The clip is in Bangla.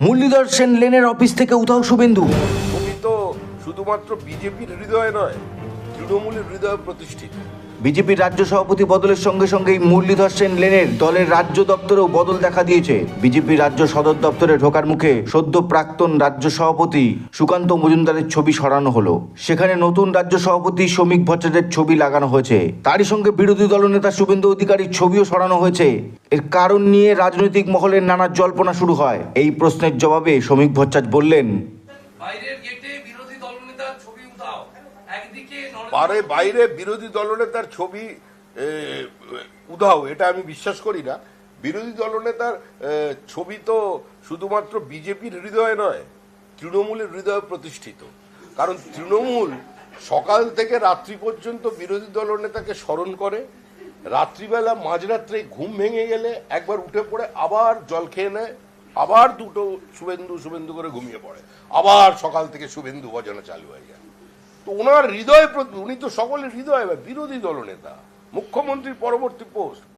মুরলীধর সেন লেনের অফিস থেকে উধাও শুভেন্দু। তুমি তো শুধুমাত্র বিজেপির হৃদয় নয় তৃণমূলের হৃদয়ে প্রতিষ্ঠিত। বিজেপির রাজ্য সভাপতি বদলের সঙ্গে সঙ্গেই মুরলীধর সেন লেনের দলের রাজ্য দপ্তরেও বদল দেখা দিয়েছে। বিজেপির রাজ্য সদর দপ্তরে ঢোকার মুখে সদ্য প্রাক্তন রাজ্য সভাপতি সুকান্ত মজুমদারের ছবি সরানো হলো। সেখানে নতুন রাজ্য সভাপতি শ্রমিক ভট্টাচার্যের ছবি লাগানো হয়েছে। তারই সঙ্গে বিরোধী দলনেতা শুভেন্দু অধিকারীর ছবিও সরানো হয়েছে। এর কারণ নিয়ে রাজনৈতিক মহলের নানা জল্পনা শুরু হয়। এই প্রশ্নের জবাবে শ্রমিক ভট্টাচার্য বললেন বাইরের গেটে বিরোধী দলনেতার ছবি উঠাও। পারে বাইরে বিরোধী দলনেতার ছবি উধাও, এটা আমি বিশ্বাস করি না। বিরোধী দলনেতার ছবি তো শুধুমাত্র বিজেপির হৃদয়ে নয়, তৃণমূলের হৃদয়ে প্রতিষ্ঠিত। কারণ তৃণমূল সকাল থেকে রাত্রি পর্যন্ত বিরোধী দলনেতাকে স্মরণ করে, রাত্রিবেলা মাঝরাত্রে ঘুম ভেঙে গেলে একবার উঠে পড়ে, আবার জল খেয়ে নেয়, আবার দুটো শুভেন্দু শুভেন্দু করে ঘুমিয়ে পড়ে, আবার সকাল থেকে শুভেন্দু বাজানো চালু হয়ে যায়। তো ওনার হৃদয় উনি তো সকলের হৃদয় বিরোধী দলনেতা মুখ্যমন্ত্রীর পরবর্তী পোস্ট।